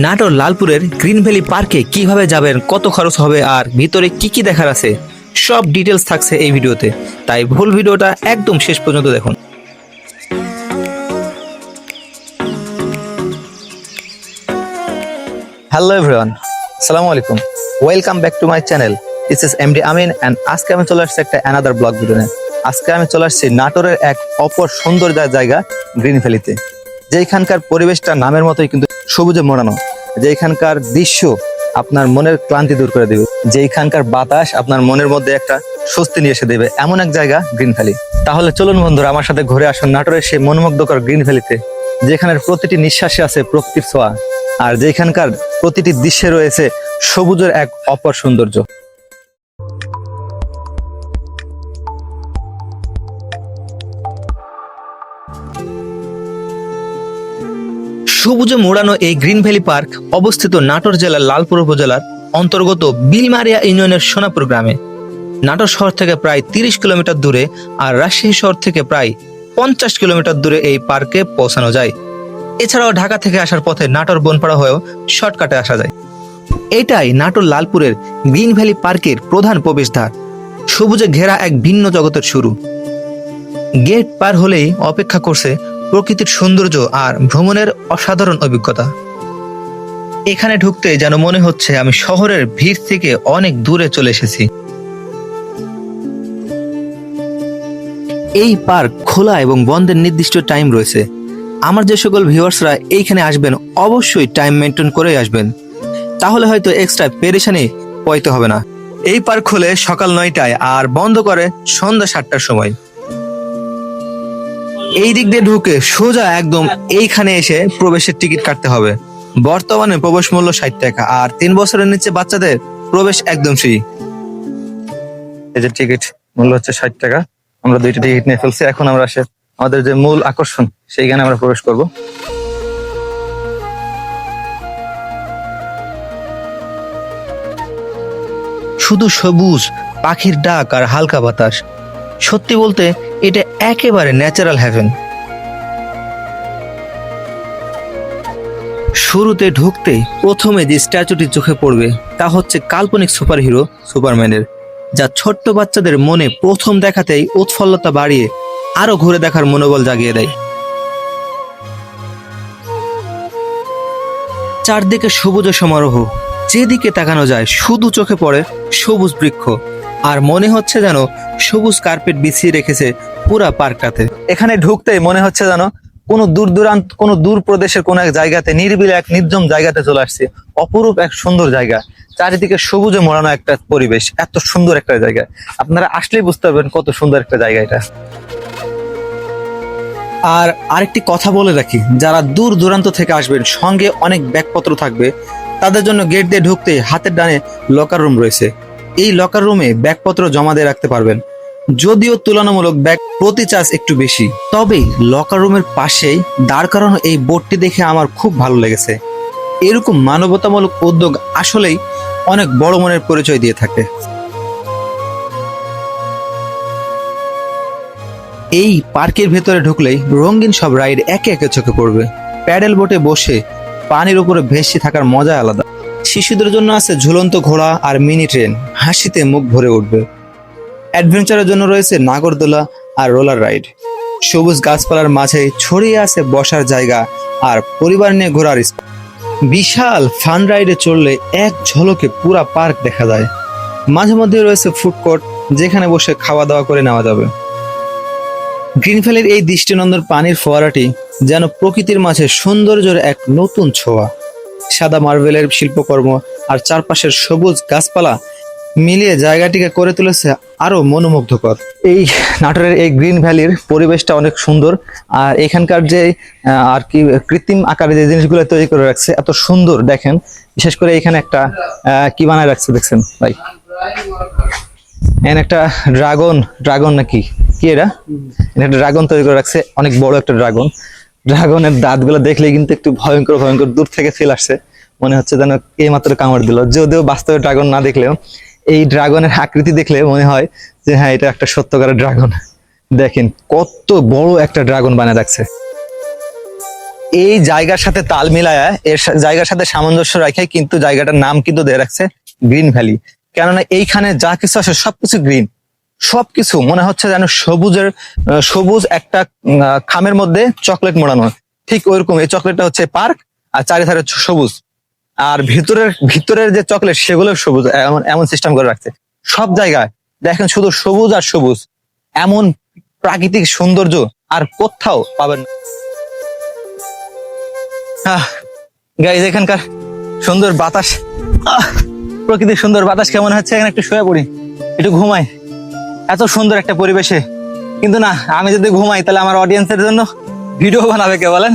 Natore লালপুরের green valley পার্কে কীভাবে যাবেন, কত খরচ হবে আর ভিতরে কি কি দেখার আছে, সব ডিটেলস থাকছে এই ভিডিওতে। তাই ভুল ভিডিওটা একদম শেষ পর্যন্ত দেখুন। হ্যালো এভরিওয়ান আসসালামু আলাইকুম। Welcome back to my channel this M D Amin and আজকে আমি চলে আসছি একটা অ্যানাদার ব্লগ ভিডিও নিয়ে আজকে আমি চলে আসছি নাটোরের এক অপর সুন্দর জায়গা, গ্রিন ভ্যালিতে। যেখানকার পরিবেশটা নামের মতোই কিন্তু সবুজে মোড়ানো যেখানকার দৃশ্য আপনার মনের ক্লান্তি দূর করে দেবে যেখানকার বাতাস আপনার মনের মধ্যে একটা স্বস্তি নিয়ে এসে দেবে, এমন এক জায়গা গ্রিন ভ্যালি। তাহলে চলুন বন্ধুরা, আমার সাথে ঘুরে আসুন নাটোরের সেই মনোমুগ্ধকর গ্রিন ভ্যালিতে, যেখানের প্রতিটি নিঃশ্বাসে আছে প্রকৃতির ছোঁয়া, আর যেখানকার প্রতিটি দৃশ্যে রয়েছে সবুজের এক অপর সৌন্দর্য। সবুজে মোড়ানো এই গ্রিন ভ্যালি পার্ক অবস্থিত নাটোর জেলার লালপুর উপজেলার অন্তর্গত বিলমারিয়া ইউনিয়নের সোনাপুর গ্রামে। নাটোর শহর থেকে প্রায় তিরিশ কিলোমিটার দূরে আর রাজশাহী শহর থেকে প্রায় পঞ্চাশ কিলোমিটার দূরে এই পার্কে পৌঁছানো যায়। এছাড়াও ঢাকা থেকে আসার পথে নাটোর বনপাড়া হয়েও শর্টকাটে আসা যায়। এটাই নাটোর লালপুরের গ্রিন ভ্যালি পার্কের প্রধান প্রবেশদ্বার। সবুজে ঘেরা এক ভিন্ন জগতের শুরু। গেট পার হলেই অপেক্ষা করছে প্রকৃতির সৌন্দর্য আর ভ্রমণের অসাধারণ অভিজ্ঞতা। এখানে ঢুকতে যেন মনে হচ্ছে আমি শহরের ভিড় থেকে অনেক দূরে চলে এসেছি। এই পার্ক খোলা এবং বন্ধের নির্দিষ্ট টাইম রয়েছে। আমার যে সকল ভিউয়ার্সরা এইখানে আসবেন, অবশ্যই টাইম মেনটেন করে আসবেন। তাহলে হয়তো এক্সট্রা পেরেশানি পয়তে হবে না। এই পার্ক খোলে সকাল নয়টায় আর বন্ধ করে সন্ধ্যা সাতটার সময়। এই দিক দিয়ে ঢুকে সোজা একদম এইখানে এসে প্রবেশের টিকিট কাটতে হবে। বর্তমানে প্রবেশ মূল্য ষাট টাকা আর তিন বছরের নিচে বাচ্চাদের প্রবেশ একদম ফ্রি এই যে টিকিট মূল্য হচ্ছে ষাট টাকা, আমরা দুইটা টিকিট নিয়ে ফেলছি। এখন আমরা আসে আমাদের যে মূল আকর্ষণ, সেইখানে আমরা প্রবেশ করব। শুধু সবুজ, পাখির ডাক আর হালকা বাতাস। সত্যি বলতে, এটা একেবারে ন্যাচারাল হ্যাভেন শুরুতে ঢুকতে প্রথমে যে স্ট্যাচুটি চোখে পড়বে, তা হচ্ছে কাল্পনিক সুপারহিরো সুপারম্যানের যা ছোট্ট বাচ্চাদের মনে প্রথম দেখাতেই উৎফুল্লতা বাড়িয়ে আরও ঘুরে দেখার মনোবল জাগিয়ে দেয়। চারদিকে সবুজ সমারোহ যেদিকে তাকানো যায় শুধু চোখে পড়ে সবুজ বৃক্ষ, আর মনে হচ্ছে যেন সবুজ কার্পেট বিছিয়ে রেখেছে পুরা পার্কটাতে। এখানে ঢুকতেই মনে হচ্ছে যেন কোনো দূর দূরান্ত কোনো দূর প্রদেশের কোনো এক জায়গাতে, নিরিবিলি এক নির্জম জায়গাতে চলে আসছে। অপরূপ এক সুন্দর জায়গা। চারিদিকে সবুজে মোড়ানো একটা পরিবেশ। এত সুন্দর একটা জায়গা। আপনারা আসলেই বুঝতে পারবেন কত সুন্দর একটা জায়গা এটা। আর আরেকটি কথা বলে রাখি, যারা দূর দূরান্ত থেকে আসবেন, সঙ্গে অনেক ব্যাগপত্র থাকবে। তাদের জন্য গেট দিয়ে ঢুকতে হাতের ডানে লকার রুম রয়েছে। এই লকার রুমে ব্যাগপত্র জমা দিয়ে রাখতে পারবেন। যদিও তুলনামূলক ব্যাগ প্রতি চার্জ একটু বেশি। তবে লকার রুমের পাশেই দাঁড় করানো এই বোর্ডটি দেখে আমার খুব ভালো লেগেছে। এরকম মানবতামূলক উদ্যোগ আসলেই অনেক বড় মনের পরিচয় দিয়ে থাকে। এই পার্কের ভেতরে ঢুকলেই রঙিন সব রাইড একে একে চোখে পড়বে। প্যাডেল বোটে বসে পানির উপরে ভেসে থাকার মজা আলাদা। শিশুদের জন্য আছে ঝুলন্ত ঘোড়া আর মিনি ট্রেন। হাসিতে মুখ ভরে উঠবে। অ্যাডভেঞ্চারের জন্য রয়েছে নাগরদোলা আর রোলার রাইড। সবুজ গাছপালার মাঝে ছড়িয়ে আছে বসার জায়গা আর পরিবার নিয়ে ঘোরার বিশাল ফান রাইডে চড়লে এক ঝলকে পুরা পার্ক দেখা যায়। মাঝে মধ্যে রয়েছে ফুড কোর্ট যেখানে বসে খাওয়া দাওয়া করে নেওয়া যাবে। গ্রিনফেলের এই দৃষ্টিনন্দন পানির ফোয়ারাটি যেন প্রকৃতির মাঝে সৌন্দর্যের এক নতুন ছোঁয়া। সাদা মার্বেলের শিল্পকর্ম আর চারপাশের সবুজ গাছপালা মিলিয়ে জায়গাটিকে করে তুলেছে আরও মনোমুগ্ধকর। এই নাটোরের এই গ্রিন ভ্যালির পরিবেশটা অনেক সুন্দর। আর এখানকার যে আর কি কৃত্রিম আকারে যে জিনিসগুলো তৈরি করে রাখছে, এত সুন্দর দেখেন। বিশেষ করে এখানে একটা কি বানায় রাখছে দেখছেন? ভাই। এখানে একটা ড্রাগন ড্রাগন নাকি? কি এটা? একটা ড্রাগন তৈরি করে রাখছে, অনেক বড় একটা ড্রাগন। ড্রাগনের দাঁতগুলো দেখলে কিন্তু একটু ভয়ঙ্কর ভয়ঙ্কর দূর থেকে ফিল আসছে। মনে হচ্ছে যেন এই মাত্র কামড় দিল। যদিও বাস্তবে ড্রাগন না দেখলেও, এই ড্রাগনের আকৃতি দেখলে মনে হয় যে হ্যাঁ এটা একটা সত্যকারের ড্রাগন। দেখেন, কত বড় একটা ড্রাগন বানিয়ে রাখছে। এই জায়গার সাথে তাল মিলায়া, এর জায়গার সাথে সামঞ্জস্য রাখে কিন্তু জায়গাটার নাম কিন্তু দিয়ে রাখছে গ্রিন ভ্যালি। কেননা এইখানে যা কিছু আছে সবকিছু গ্রিন। সবকিছু মনে হচ্ছে যেন সবুজের সবুজ একটা খামের মধ্যে চকলেট মোড়ানো। ঠিক ওইরকম, এই চকলেটটা হচ্ছে পার্ক, আর চারিধারে সবুজ। আর ভিতরের ভিতরের যে চকলেট সেগুলো সবুজ, এমন এমন সিস্টেম করে রাখছে। সব জায়গায়, দেখেন শুধু সবুজ আর সবুজ। এমন প্রাকৃতিক সৌন্দর্য আর কোথাও পাবেন গাইজ এখানকার সুন্দর বাতাস। প্রকৃতির সুন্দর বাতাস কেমন হচ্ছে? এখানে একটু শুয়ে পড়ি, একটু ঘুমাই। এত সুন্দর একটা পরিবেশে। কিন্তু না, আমি যদি ঘুমাই, তাহলে আমার অডিয়েন্সের জন্য ভিডিও বানাবে কে বলেন?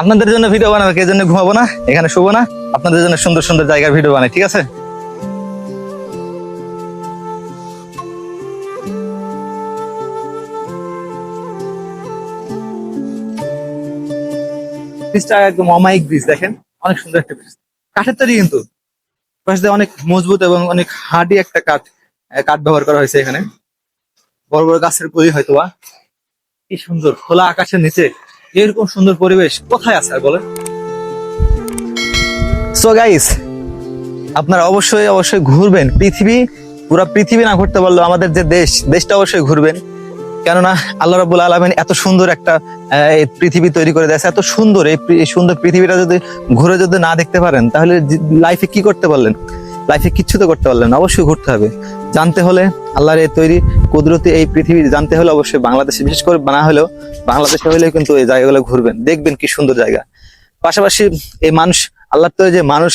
আপনাদের জন্য ভিডিও বানাবে কে? জন্য ঘুমাবো না, এখানে শুবো না। আপনাদের জন্য সুন্দর সুন্দর জায়গার ভিডিও বানাই, ঠিক আছে? একদম দেখেন? অনেক সুন্দর একটা ব্রিজ কাঠের তৈরি কিন্তু। অনেক মজবুত এবং অনেক হার্ডি একটা কাঠ কাঠ ব্যবহার করা হয়েছে এখানে। বড় বড় গাছের পরি হয়তো বা কি সুন্দর, খোলা আকাশের নিচে। এরকম সুন্দর পরিবেশ কোথায় আছে আর বলেন? সো গাইস আপনারা অবশ্যই অবশ্যই ঘুরবেন। পৃথিবী, পুরো পৃথিবী না ঘুরতে পারলেও আমাদের যে দেশ, দেশটা অবশ্যই ঘুরবেন। কেননা আল্লাহ রাবুল আলমেন এত সুন্দর একটা পৃথিবী তৈরি করে দিয়েছে, এত সুন্দর এই সুন্দর পৃথিবীটা যদি ঘুরে যদি না দেখতে পারেন, তাহলে লাইফে কি করতে পারলেন? লাইফে কিচ্ছু তো করতে পারলেন। অবশ্যই ঘুরতে হবে। জানতে হলে আল্লাহর এই তৈরি কুদরতি এই পৃথিবী জানতে হলে অবশ্যই বাংলাদেশে, বিশেষ করে না হলেও বাংলাদেশে হলেও কিন্তু এই জায়গাগুলো ঘুরবেন, দেখবেন কি সুন্দর জায়গা। পাশাপাশি এই মানুষ, আল্লাহর তৈরি যে মানুষ,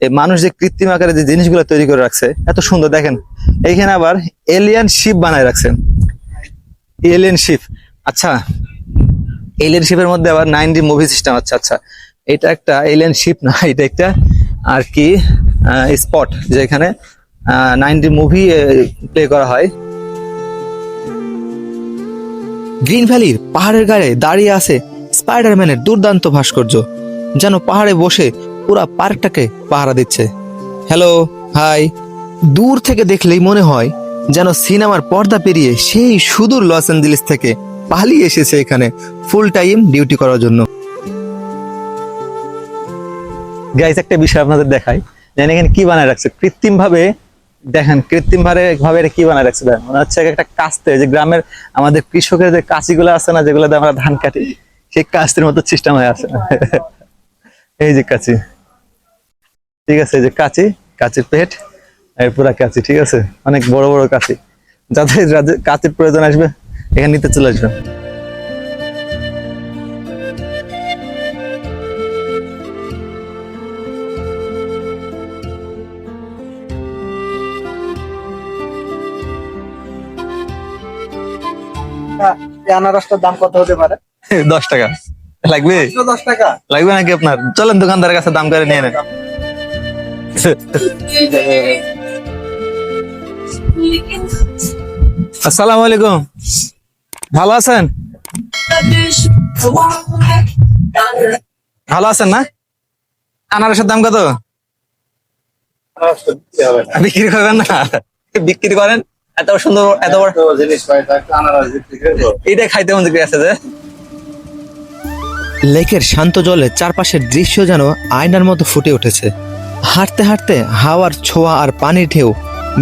এই মানুষ যে কৃত্রিম আকারে যে জিনিসগুলো তৈরি করে রাখছে, এত সুন্দর, দেখেন। এইখানে আবার এলিয়ান শিপ বানায় রাখছেন। এলিয়ান শিপ আচ্ছা। এলিয়ান শিপের মধ্যে আবার নাইন ডি মুভি সিস্টেম আচ্ছা আচ্ছা। এটা একটা এলিয়ান শিপ না, এটা একটা আর কি স্পট যেখানে নাইন ডি মুভি প্লে করা হয়। গ্রিন ভ্যালির পাহাড়ের গায়ে দাঁড়িয়ে আছে স্পাইডারম্যানের দুর্দান্ত ভাস্কর্য, যেন পাহাড়ে বসে পুরা পার্কটাকে পাহারা দিচ্ছে। হ্যালো হাই দূর থেকে দেখলেই মনে হয় যেন সিনেমার পর্দা পেরিয়ে সেই সুদূর লস অ্যাঞ্জেলিস থেকে পালিয়ে এসেছে এখানে ফুল টাইম ডিউটি করার জন্য। গাইস একটা বিষয় আপনাদের দেখাই। যেন এখানে কি বানায় রাখছে? কৃত্রিম ভাবে দেখেন কৃত্রিম ভাবে ভাবে এটা কি বানায় রাখছে? মনে হচ্ছে একটা কাস্তে, যে গ্রামের আমাদের কৃষকের যে কাঁচিগুলো আছে না যেগুলো আমরা ধান কাটি, সেই কাস্তের মতো সিস্টেম হয়ে আছে। এই যে কাঁচি। ঠিক আছে, এই যে কাঁচি, কাঁচির পেট পুরা কাঁচি, ঠিক আছে? অনেক বড় বড় কাঁচি। যাদের কাঁচির প্রয়োজন আসবে, এখানে নিতে চলে আসবে। এই আনারসটার দাম কত হতে পারে? দশ টাকা। লাগবে? দশ টাকা? লাগবে নাকি আপনার? চলেন দোকানদারের কাছে দাম করে নিয়ে নেন। আসসালামু আলাইকুম। ভালো আছেন? ভালো আছেন না? আনারসের দাম কত। বিক্রি করবেন না? বিক্রি করেন? এত সুন্দর এত বড় জিনিস পাই আনারস বিক্রি খাইতে মন আছে যে। লেকের শান্ত জলে চারপাশের দৃশ্য যেন আয়নার মতো ফুটে উঠেছে। হাঁটতে হাঁটতে হাওয়ার ছোঁয়া আর পানির ঢেউ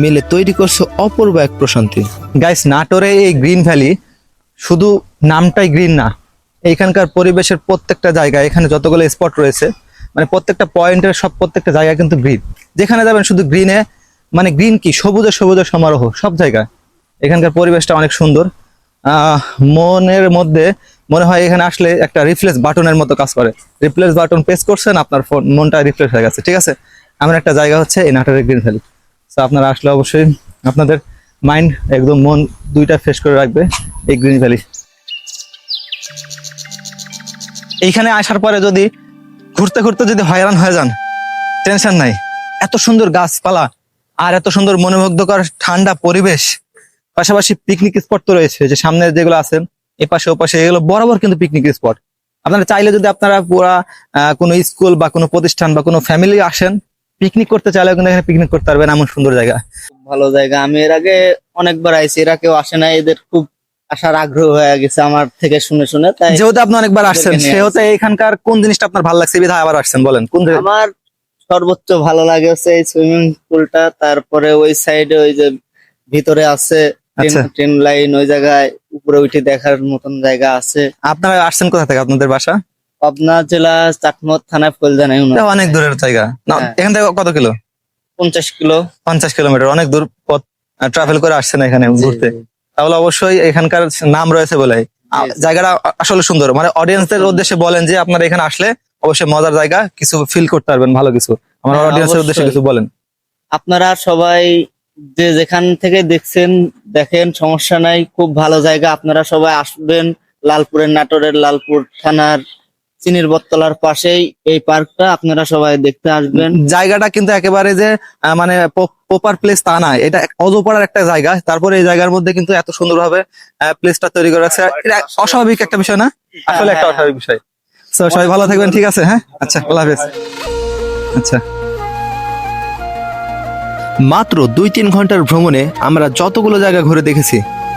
মিলে তৈরি করছে অপূর্ব এক প্রশান্তি। গাইস নাটোরে এই গ্রিন ভ্যালি শুধু নামটাই গ্রিন না এইখানকার পরিবেশের প্রত্যেকটা জায়গায় এখানে যতগুলো স্পট রয়েছে মানে প্রত্যেকটা পয়েন্টের সব প্রত্যেকটা জায়গা কিন্তু গ্রিন যেখানে যাবেন শুধু গ্রিনে মানে গ্রিন কি? সবুজে সবুজের সমারোহ, সব জায়গায়। এখানকার পরিবেশটা অনেক সুন্দর। মনের মধ্যে মনে হয় এখানে আসলে একটা রিফ্লেস বাটনের মতো কাজ করে। রিপ্লেস বাটন প্রেস করছেন, আপনার ফোন মনটা রিফ্লেস হয়ে গেছে, ঠিক আছে? এমন একটা জায়গা হচ্ছে এই নাটোরের গ্রিন ভ্যালি। তো আপনারা আসলে অবশ্যই আপনাদের মাইন্ড একদম মন দুইটা ফ্রেশ করে রাখবে এই গ্রিন ভ্যালি। এইখানে আসার পরে যদি ঘুরতে ঘুরতে যদি হয়রান হয়ে যান টেনশন নাই। এত সুন্দর গাছপালা আর এত সুন্দর মনোমুগ্ধকর ঠান্ডা পরিবেশ পাশাপাশি পিকনিক স্পট তো রয়েছে যে সামনে যেগুলো আছে এ পাশে ও এগুলো বরাবর কিন্তু পিকনিক স্পট আপনারা চাইলে যদি আপনারা পুরা কোনো স্কুল বা কোনো প্রতিষ্ঠান বা কোনো ফ্যামিলি আসেন পিকনিক করতে চাইলেও কিন্তু এখানে পিকনিক করতে পারবেন এমন সুন্দর জায়গা। ভালো জায়গা। আমি এর আগে অনেকবার আইছি এরা কেউ আসে না এদের খুব আসার আগ্রহ হয়ে গেছে আমার থেকে শুনে শুনে তাই যেহেতু আপনি অনেকবার আসছেন সেহেতু এখানকার কোন জিনিসটা আপনার ভালো লাগছে? বিধায় আবার আসছেন বলেন কোন আমার সর্বোচ্চ ভালো লাগে হচ্ছে এই সুইমিং পুলটা। তারপরে ওই সাইডে ওই যে ভিতরে আছে আচ্ছা। ট্রেন লাইন ওই জায়গায় উপরে উঠে দেখার মতন জায়গা আছে। আপনারা আসছেন কোথা থেকে আপনাদের বাসা? পাবনা জেলা চাটমোহর থানায় ফুলজানা অনেক দূরের জায়গা। না, হ্যাঁ। এখান থেকে কত কিলো? পঞ্চাশ কিলো। পঞ্চাশ কিলোমিটার অনেক দূর পথ ট্রাভেল করে আসছেন এখানে ঘুরতে। তাহলে অবশ্যই এখানকার নাম রয়েছে বলে। জায়গাটা আসলে সুন্দর। মানে অডিয়েন্সদের উদ্দেশ্যে বলেন যে আপনারা এখানে আসলে অবশ্যই মজার জায়গা কিছু ফিল করতে পারবেন ভালো কিছু। আমার হ্যাঁ, অডিয়েন্সের উদ্দেশ্যে কিছু বলেন। আপনারা সবাই যে যেখান থেকে দেখছেন দেখেন সমস্যা নাই খুব ভালো জায়গা। আপনারা সবাই আসবেন লালপুরের নাটোরের লালপুর থানার চিনির বটতলার পাশেই এই পার্কটা আপনারা সবাই দেখতে আসবেন। জায়গাটা কিন্তু একেবারে যে মানে প্রপার প্লেস তা না। এটা অজপাড়ার একটা জায়গা। তারপরে এই জায়গার মধ্যে কিন্তু এত সুন্দরভাবে প্লেসটা তৈরি করা আছে। এটা অস্বাভাবিক একটা বিষয় না? আসলে একটা হ্যাঁ। অস্বাভাবিক বিষয়। তো সবাই ভালো থাকবেন, ঠিক আছে হ্যাঁ? আচ্ছা আল্লাহ হাফেজ। আচ্ছা। মাত্র দুই তিন ঘণ্টার ভ্রমণে আমরা যতগুলো জায়গা ঘুরে দেখেছি,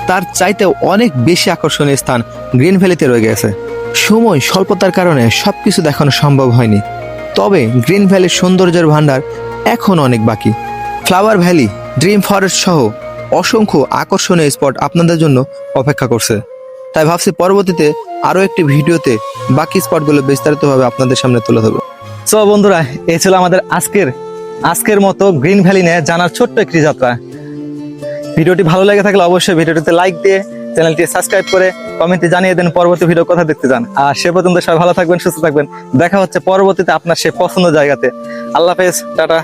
তার চাইতে অনেক বেশি আকর্ষণীয় স্থান গ্রিন ভ্যালিতে রয়ে গেছে। সময় স্বল্পতার কারণে সব কিছু দেখানো সম্ভব হয়নি। তবে গ্রিন ভ্যালির সৌন্দর্যের ভান্ডার এখন অনেক বাকি। ফ্লাওয়ার ভ্যালি, ড্রিম ফরেস্ট সহ অসংখ্য আকর্ষণীয় স্পট আপনাদের জন্য অপেক্ষা করছে। তাই ভাবছি পরবর্তীতে আরও একটি ভিডিওতে বাকি স্পটগুলো বিস্তারিতভাবে আপনাদের সামনে তুলে ধরবো। সো বন্ধুরা, এই ছিল আমাদের আজকের আজকের মতো গ্রিন ভ্যালি নিয়ে জানার ছোট্ট একটি যাত্রা। ভিডিওটি ভালো লেগে থাকলে অবশ্যই ভিডিওটিতে লাইক দিয়ে চ্যানেলটি সাবস্ক্রাইব করে কমেন্টে জানিয়ে দেন পরবর্তী ভিডিও কথা দেখতে চান আর সে পর্যন্ত সবাই ভালো থাকবেন, সুস্থ থাকবেন। দেখা হচ্ছে পরবর্তীতে আপনার সে পছন্দ জায়গাতে। আল্লাহ হাফেজ, টাটা।